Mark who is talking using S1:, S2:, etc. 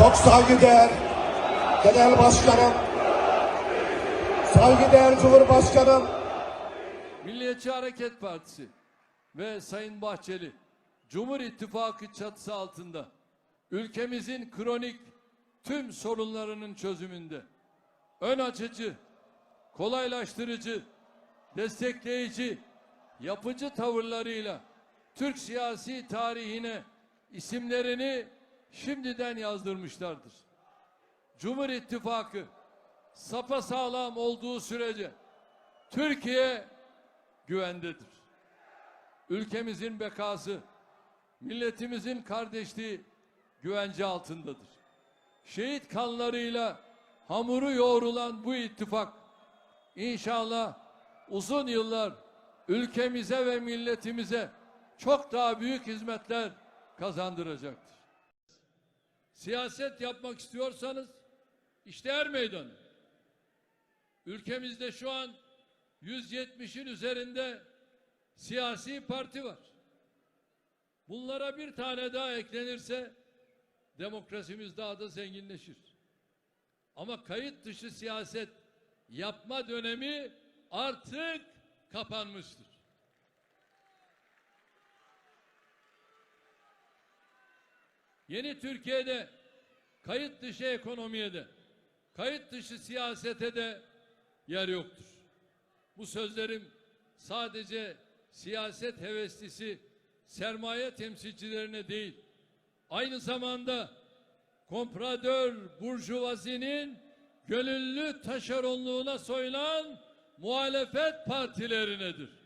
S1: Çok saygıdeğer Genel Başkanım, saygıdeğer Cumhurbaşkanım,
S2: Milliyetçi Hareket Partisi ve Sayın Bahçeli Cumhur İttifakı çatısı altında ülkemizin kronik tüm sorunlarının çözümünde ön açıcı, kolaylaştırıcı, destekleyici, yapıcı tavırlarıyla Türk siyasi tarihine isimlerini şimdiden yazdırmışlardır. Cumhur İttifakı sapasağlam olduğu sürece Türkiye güvendedir. Ülkemizin bekası, milletimizin kardeşliği güvence altındadır. Şehit kanlarıyla hamuru yoğrulan bu ittifak inşallah uzun yıllar ülkemize ve milletimize çok daha büyük hizmetler kazandıracaktır. Siyaset yapmak istiyorsanız işte er meydanı. Ülkemizde şu an 170'in üzerinde siyasi parti var. Bunlara bir tane daha eklenirse demokrasimiz daha da zenginleşir. Ama kayıt dışı siyaset yapma dönemi artık kapanmıştır. Yeni Türkiye'de kayıt dışı ekonomiye de, kayıt dışı siyasete de yer yoktur. Bu sözlerim sadece siyaset heveslisi sermaye temsilcilerine değil, aynı zamanda kompradör burjuvazinin gönüllü taşeronluğuna soyulan muhalefet partilerinedir.